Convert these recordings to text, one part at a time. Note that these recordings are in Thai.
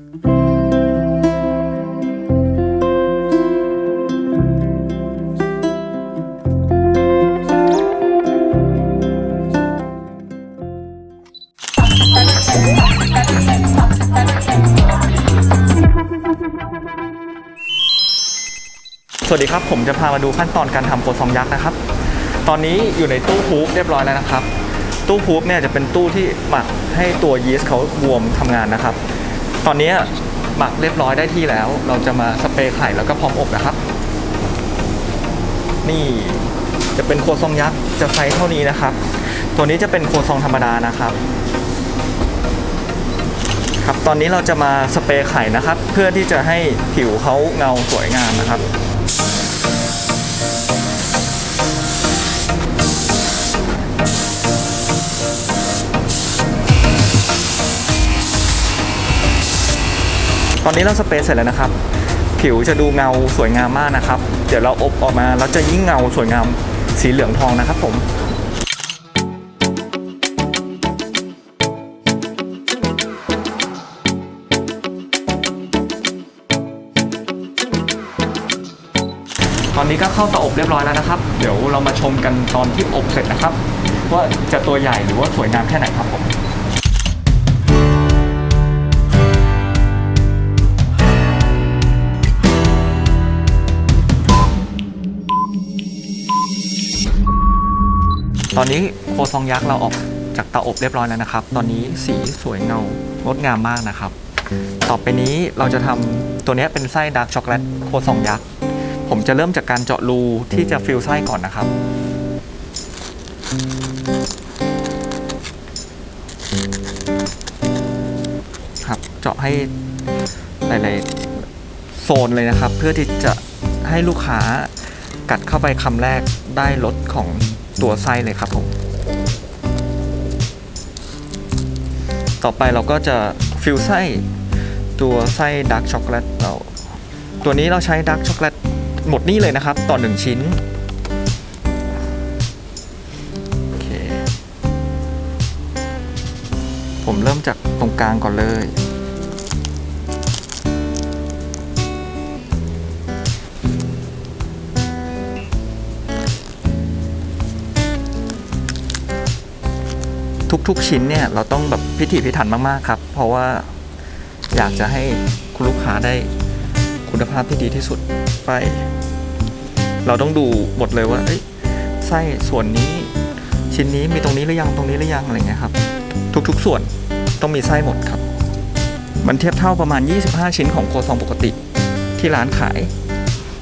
สวัสดีครับ ผมจะพามาดูขั้นตอนการทำโคซองยักษ์นะครับ ตอนนี้อยู่ในตู้ฮูปเรียบร้อยแล้วนะครับ ตู้ฮูปเนี่ยจะเป็นตู้ที่หมักให้ตัวยีสต์เขาบวมทำงานนะครับ ตอนนี้หมักเรียบร้อยได้ที่แล้ว เราจะมาสเปรย์ไข่แล้วก็พร้อมอบนะครับ นี่จะเป็นโคซองยักษ์จะไซส์เท่านี้นะครับ ตัวนี้จะเป็นโคซองธรรมดานะครับครับตอนนี้เราจะมาสเปรย์ไข่นะครับ เพื่อที่จะให้ผิวเขาเงาสวยงามนะครับ อนนี้เราสเปรย์เสร็จแล้วนะครับ ผิวจะดูเงาสวยงามมากนะครับ เดี๋ยวเราอบออกมาแล้วจะยิ่งเงาสวยงามสีเหลืองทองนะครับผมตอนนี้ก็เข้าเตาอบเรียบร้อยแล้วนะครับ เดี๋ยวเรามาชมกันตอนที่อบเสร็จนะครับ ว่าจะตัวใหญ่หรือว่าสวยงามแค่ไหนครับผม ตอนนี้โคซองยักษ์เราออกจากเตาอบเรียบร้อยแล้วนะครับ ตอนนี้สีสวยเงางดงามมากนะครับ ต่อไปนี้เราจะทำตัวนี้เป็นไส้ดาร์กช็อกโกแลตโคซองยักษ์ ผมจะเริ่มจากการเจาะรูที่จะฟิลไส้ก่อนนะครับ ครับ เจาะให้หลายๆโซนเลยนะครับ เพื่อที่จะให้ลูกค้ากัดเข้าไปคำแรกได้รสของ ตัวไส้เลยครับผม ต่อไปเราก็จะฟิลไส้ตัวไส้ดาร์กช็อกโกแลตเราตัวนี้เราใช้ดาร์กช็อกโกแลตหมดนี่เลยนะครับ ต่อหนึ่งชิ้นโอเคผมเริ่มจากตรงกลางก่อนเลย ทุกๆ ชิ้นเนี่ยเราต้องแบบพิถีพิถันมากๆครับ เพราะว่าอยากจะให้คุณลูกค้าได้คุณภาพที่ดีที่สุดไป เราต้องดูหมดเลยว่าไส้ส่วนนี้ชิ้นนี้มีตรงนี้หรือยังตรงนี้หรือยังอะไรเงี้ยครับ ทุกๆ ส่วนต้องมีไส้หมดครับ มันเทียบเท่าประมาณ 25 ชิ้นของโคซองปกติที่ร้านขาย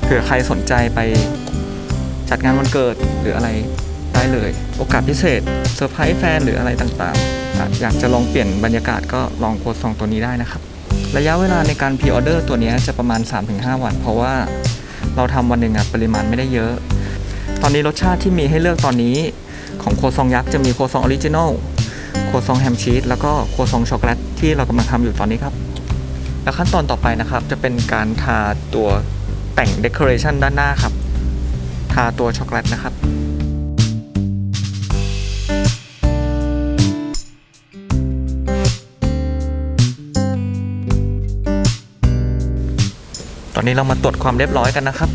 เผื่อใครสนใจไปจัดงานวันเกิดหรืออะไร ได้เลย โอกาสพิเศษเซอร์ไพรส์แฟนหรืออะไรต่างๆ อยากจะลองเปลี่ยนบรรยากาศก็ลองโคซองตัวนี้ได้นะครับ ระยะเวลาในการพรีออเดอร์ตัวนี้จะประมาณ 3-5 วัน เพราะว่าเราทำวันหนึ่งอะปริมาณไม่ได้เยอะ ตอนนี้รสชาติที่มีให้เลือกตอนนี้ของโคซองยักษ์จะมีโคซองออริจินอลโคซองแฮมชีสแล้วก็โคซองช็อกโกแลตที่เรากำลังทำอยู่ตอนนี้ครับ และขั้นตอนต่อไปนะครับ จะเป็นการทาตัวแต่งเดคอเรชันด้านหน้าครับ ทาตัวช็อกโกแลตนะครับ อนนี้เรามาตรวจความเรียบร้อยกันนะครับ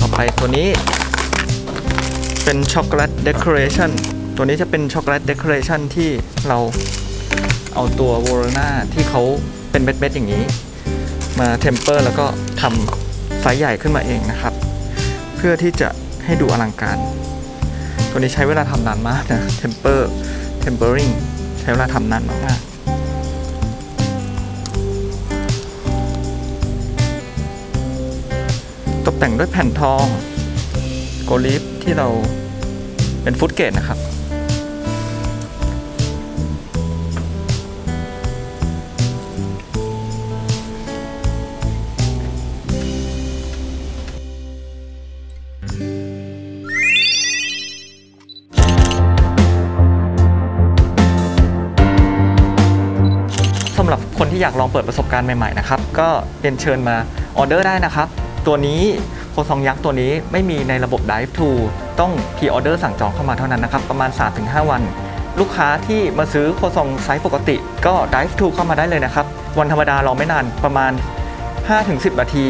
ต่อไปตัวนี้เป็นช็อกโกแลตเดคอเรชันตัวนี้จะเป็นช็อกโกแลตเดคอเรชันที่เราเอาตัวโวโรนาที่เขาเป็นเม็ดๆอย่างนี้ มาเทมเปอร์แล้วก็ทำไซส์ใหญ่ขึ้นมาเองนะครับ พื่อที่จะให้ดูอลังการ ตัวนี้ใช้เวลาทำนานมากนะ temper tempering ใช้เวลาทำนานมากๆตกแต่งด้วยแผ่นทองโกลิฟที่เราเป็นฟุตเกตนะครับ สำหรับคนที่อยากลองเปิดประสบการณ์ใหม่ๆนะครับ ก็เรียนเชิญมาออเดอร์ได้นะครับ ตัวนี้โคซองยักษ์ตัวนี้ไม่มีในระบบ Dive to ต้องพีออเดอร์สั่งจองเข้ามาเท่านั้นนะครับ ประมาณ 3-5 วัน ลูกค้าที่มาซื้อโคซองไซส์ปกติ ก็ Dive to เข้ามาได้เลยนะครับ วันธรรมดารอไม่นานประมาณ 5-10 นาที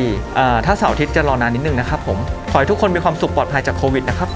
ถ้าเสาร์อาทิตย์จะรอนานนิดนึงนะครับผม ขอให้ทุกคนมีความสุขปลอดภัยจากโควิดนะครับ